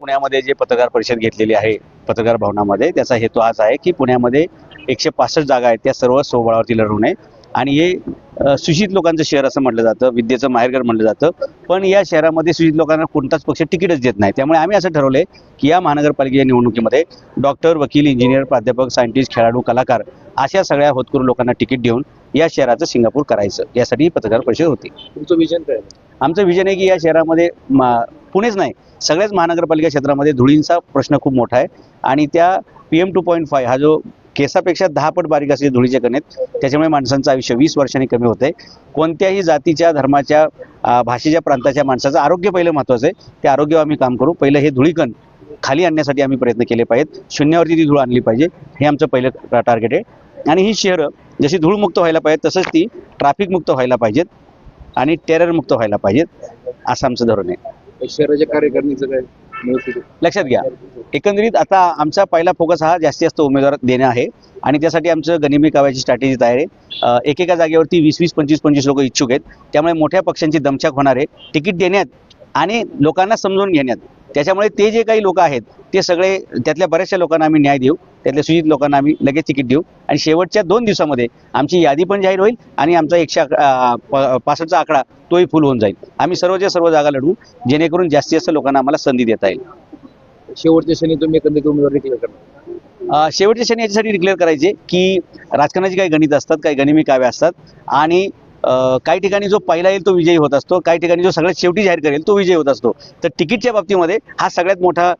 पुण्यामध्ये जे पत्रकार परिषद घेतलेली आहे पत्रकार भवनामध्ये त्याचा हेतू हाच आहे की पुण्यामध्ये एकशे पासष्ट जागा आहेत त्या सर्व सोबळावरती लढवणे आणि हे अ, सुशिक्षित लोकांचं शहर असं म्हटलं जातं विद्येचं माहेरघर म्हटलं जातं. पण या शहरामध्ये सुशिक्षित लोकांना कोणताच पक्ष तिकीटच देत नाही. त्यामुळे आम्ही असं ठरवलंय की या महानगरपालिकेच्या निवडणुकीमध्ये डॉक्टर वकील इंजिनियर प्राध्यापक सायंटिस्ट खेळाडू कलाकार अशा सगळ्या होतकरू लोकांना तिकीट देऊन या शहराचं सिंगापूर करायचं. यासाठी पत्रकार परिषद होती. तुमचं विजन काय? आमचं विजन आहे की या शहरामध्ये पुणेच नाही. सगळ्याच महानगरपालिका क्षेत्रामध्ये धुळींचा प्रश्न खूप मोठा आहे. आणि त्या P M two point five हा जो केसापेक्षा दहा पट बारीक असते धुळीचे कणेत त्याच्यामुळे माणसांचं आयुष्य वीस वर्षांनी कमी होतंय. कोणत्याही जातीच्या धर्माच्या भाषेच्या प्रांताच्या माणसाचं आरोग्य पहिलं महत्त्वाचं आहे. ते आरोग्यावर आम्ही काम करू. पहिलं हे धुळीकण खाली आणण्यासाठी आम्ही प्रयत्न केले पाहिजेत. शून्यावरती ती धूळ आणली पाहिजे. हे आमचं पहिलं टार्गेट आहे. आणि ही शहरं जशी धूळमुक्त व्हायला पाहिजेत तसंच ती ट्रॅफिकमुक्त व्हायला पाहिजेत. आणि टेररमुक्त व्हायला पाहिजेत. असं आमचं धोरण आहे. शहराच्या कार्यकारिणीचं काय लक्षात घ्या. एकंदरीत आता आमचा पहिला फोकस हा जास्तीत जास्त उमेदवार देणं आहे. आणि त्यासाठी आमचं गनिमी काव्याची स्ट्रॅटेजी तयार आहे. एकेका जागेवरती वीस वीस पंचवीस पंचवीस लोक इच्छुक आहेत. त्यामुळे मोठ्या पक्षांची दमछाक होणार आहे. तिकीट देण्यात आणि लोकांना समजून घेण्यात. त्याच्यामुळे ते जे काही लोक आहेत ते सगळे त्यातल्या बऱ्याचशा लोकांना आम्ही न्याय देऊ त्यातल्या सुजित लोकांना आम्ही लगेच तिकीट देऊ. आणि शेवटच्या दोन दिवसामध्ये आमची यादी पण जाहीर होईल आणि आमचा एकशे पासष्टचा आकडा तोही फुल होऊन जाईल. आम्ही सर्वच्या सर्व जागा लढवू जेणेकरून जास्तीत जास्त लोकांना आम्हाला संधी देता येईल. शेवटच्या क्षणी तुम्ही एकंदरीत उमेदवार डिक्लेअर करणार. शेवटच्या क्षणी याच्यासाठी डिक्लेअर करायचे की राजकारणाची काही गणित असतात काही गनिमी काव्य असतात आणि काही ठिकाणी जो पहिला येईल तो विजयी होत असतो काही ठिकाणी जो सगळ्यात शेवटी जाहीर करेल तो विजयी होत असतो. तर तिकीटच्या बाबतीमध्ये हा सगळ्यात मोठा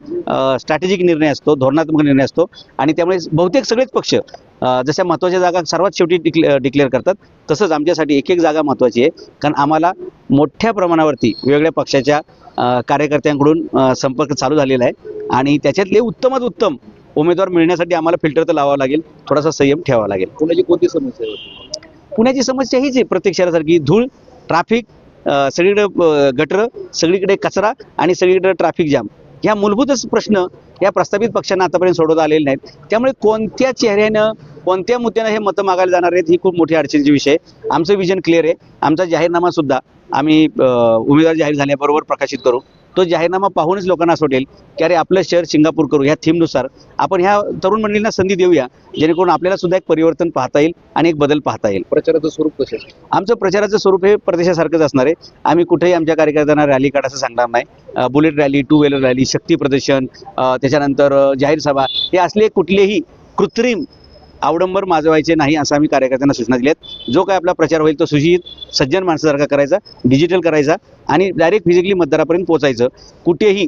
स्ट्रॅटेजिक निर्णय असतो धोरणात्मक निर्णय असतो. आणि त्यामुळे बहुतेक सगळेच पक्ष जशा महत्त्वाच्या जागा सर्वात शेवटी डिक्ले डिक्लेअर करतात तसंच आमच्यासाठी एक एक जागा महत्त्वाची आहे. कारण आम्हाला मोठ्या प्रमाणावरती वेगवेगळ्या पक्षाच्या कार्यकर्त्यांकडून संपर्क चालू झालेला आहे. आणि त्याच्यातले उत्तमात उत्तम उमेदवार मिळण्यासाठी आम्हाला फिल्टर तर लावावं लागेल थोडासा संयम ठेवावा लागेल. पुण्याची कोणती समस्या आहे? पुण्याची समस्या हीच आहे प्रत्येक शहरासारखी धूळ ट्रॅफिक सगळीकडे गटर सगळीकडे कचरा आणि सगळीकडे ट्रॅफिक जाम ह्या मूलभूतच प्रश्न या प्रस्तावित पक्षांना आतापर्यंत सोडवता आलेले नाहीत. त्यामुळे कोणत्या चेहऱ्यानं कोणत्या मुद्द्यानं हे मतं मागायला जाणार आहेत ही खूप मोठी अडचणीची विषय आमचं विजन क्लिअर आहे. आमचा जाहीरनामा सुद्धा आम्ही उमेदवार जाहीर झाल्याबरोबर प्रकाशित करू. तो जाहीरनामा पाहूनच लोकांना असं वाटेल की अरे आपलं शहर सिंगापूर करू ह्या थीमनुसार. आपण ह्या तरुण मंडळींना संधी देऊया जेणेकरून आपल्याला सुद्धा एक परिवर्तन पाहता येईल आणि एक बदल पाहता येईल. प्रचाराचं स्वरूप कसं आहे? आमचं प्रचाराचं स्वरूप हे प्रदेशासारखंच असणार आहे. आम्ही कुठेही आमच्या कार्यकर्त्यांना रॅली काढायचं सांगणार नाही. Bullet rally two wheeler rally शक्ती प्रदर्शन त्याच्यानंतर जाहीर सभा हे असले कुठलेही कृत्रिम आवडंबर माजवायचे नाही असं आम्ही कार्यकर्त्यांना सूचना दिल्यात. जो काय आपला प्रचार होईल तो सुशिक्षित सज्जन माणसासारखा करायचा डिजिटल करायचा आणि डायरेक्ट फिजिकली मतदारापर्यंत पोहोचायचं. कुठेही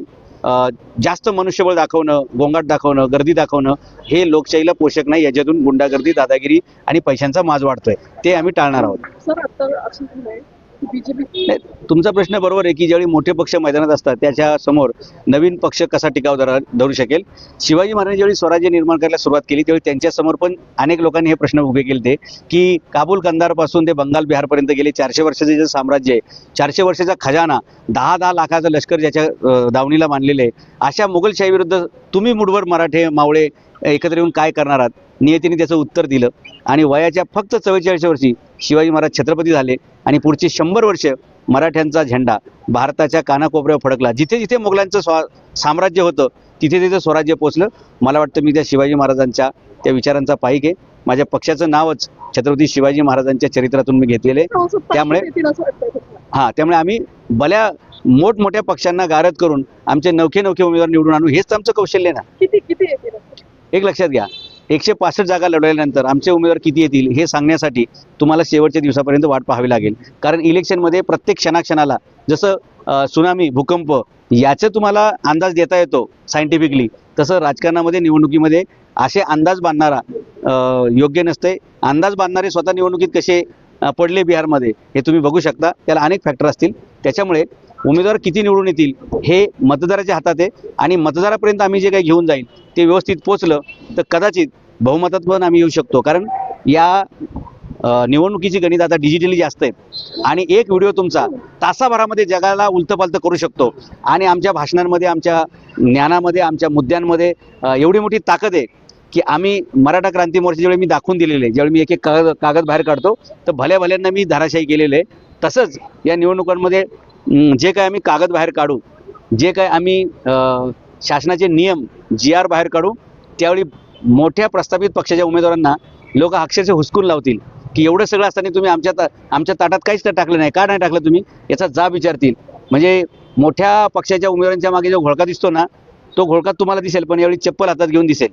जास्त मनुष्यबळ दाखवणं गोंगाट दाखवणं गर्दी दाखवणं हे लोकशाहीला पोषक नाही. याच्यातून गुंडागर्दी दादागिरी आणि पैशांचा माज वाढतोय. ते आम्ही टाळणार आहोत. नाही, तुमचा प्रश्न बरोबर आहे की ज्यावेळी मोठे पक्ष मैदानात असतात त्याच्यासमोर नवीन पक्ष कसा टिकाव धरा धरू शकेल? शिवाजी महाराजांनी ज्यावेळी स्वराज्य निर्माण करायला सुरुवात केली त्यावेळी त्यांच्यासमोर पण अनेक लोकांनी हे प्रश्न उभे केले ते की काबूल कंदारपासून ते बंगाल बिहारपर्यंत गेले. चारशे वर्षाचे जे साम्राज्य आहे चारशे वर्षाचा खजाना दहा दहा लाखाचं लष्कर ज्याच्या अं, दावणीला मानलेले आहे अशा मुघलशाहीविरुद्ध तुम्ही मुठभर मराठे मावळे एकत्र येऊन काय करणार आहात? नियतीने त्याचं उत्तर दिलं. आणि वयाच्या फक्त चव्वेचाळीस वर्षी शिवाजी महाराज छत्रपती झाले आणि पुढची शंभर वर्ष मराठ्यांचा झेंडा भारताच्या कानाकोपऱ्यावर फडकला. जिथे जिथे मोगलांचं स्वा साम्राज्य होतं तिथे तिथे स्वराज्य पोचलं. मला वाटतं मी त्या शिवाजी महाराजांच्या त्या विचारांचा पाईक आहे. माझ्या पक्षाचं नावच छत्रपती शिवाजी महाराजांच्या चरित्रातून मी घेतलेलं त्यामुळे-? हां त्यामुळे आम्ही भल्या मोठमोठ्या पक्षांना गारद करून आमचे नवखे नवखे उमेदवार निवडून आणू हेच आमचं कौशल्य आहे ना. किती किती? एक लक्षात घ्या. एकशे पासष्ट जागा लढवल्यानंतर आमचे उमेदवार किती येतील हे सांगण्यासाठी तुम्हाला शेवटच्या दिवसापर्यंत वाट पाहावी लागेल. कारण इलेक्शनमध्ये प्रत्येक क्षणाक्षणाला जसं सुनामी भूकंप याचं तुम्हाला अंदाज देता येतो सायंटिफिकली. तसं राजकारणामध्ये निवडणुकीमध्ये असे अंदाज बांधणारा योग्य नसते. अंदाज बांधणारे स्वतः निवडणुकीत कसे पडले बिहारमध्ये हे तुम्ही बघू शकता. त्याला अनेक फॅक्टर असतील. त्याच्यामुळे उमेदवार किती निवडून येतील हे मतदाराच्या हातात आहे. आणि मतदारापर्यंत आम्ही जे काही घेऊन जाईल ते व्यवस्थित पोचलं तर कदाचित बहुमतात पण आम्ही येऊ शकतो. कारण या निवडणुकीची गणित आता डिजिटली जास्त आहेत आणि एक व्हिडिओ तुमचा तासाभरामध्ये जगाला उलथपालथ करू शकतो. आणि आमच्या भाषणांमध्ये आमच्या ज्ञानामध्ये आमच्या मुद्द्यांमध्ये एवढी मोठी ताकद आहे की आम्ही मराठा क्रांती मोर्चा ज्यावेळी मी दाखवून दिलेले आहे ज्यावेळी मी एक एक कागद कागद बाहेर काढतो तर भल्या भल्यांना मी धाराशाही केलेले आहे. तसंच या निवडणुकांमध्ये जे काय आम्ही कागद बाहेर काढू जे काय आम्ही शासनाचे नियम जी आर बाहेर काढू त्यावेळी मोठ्या प्रस्थापित पक्षाच्या उमेदवारांना लोक अक्षरशः हुसकून लावतील की एवढं सगळं असताना तुम्ही आमच्या ता- आमच्या ताटात काहीच तर टाकलं नाही. का नाही टाकलं तुम्ही? याचा जाब विचारतील. म्हणजे मोठ्या पक्षाच्या उमेदवारांच्या मागे जो घोळका दिसतो ना तो घोळका तुम्हाला दिसेल पण यावेळी चप्पल हातात घेऊन दिसेल.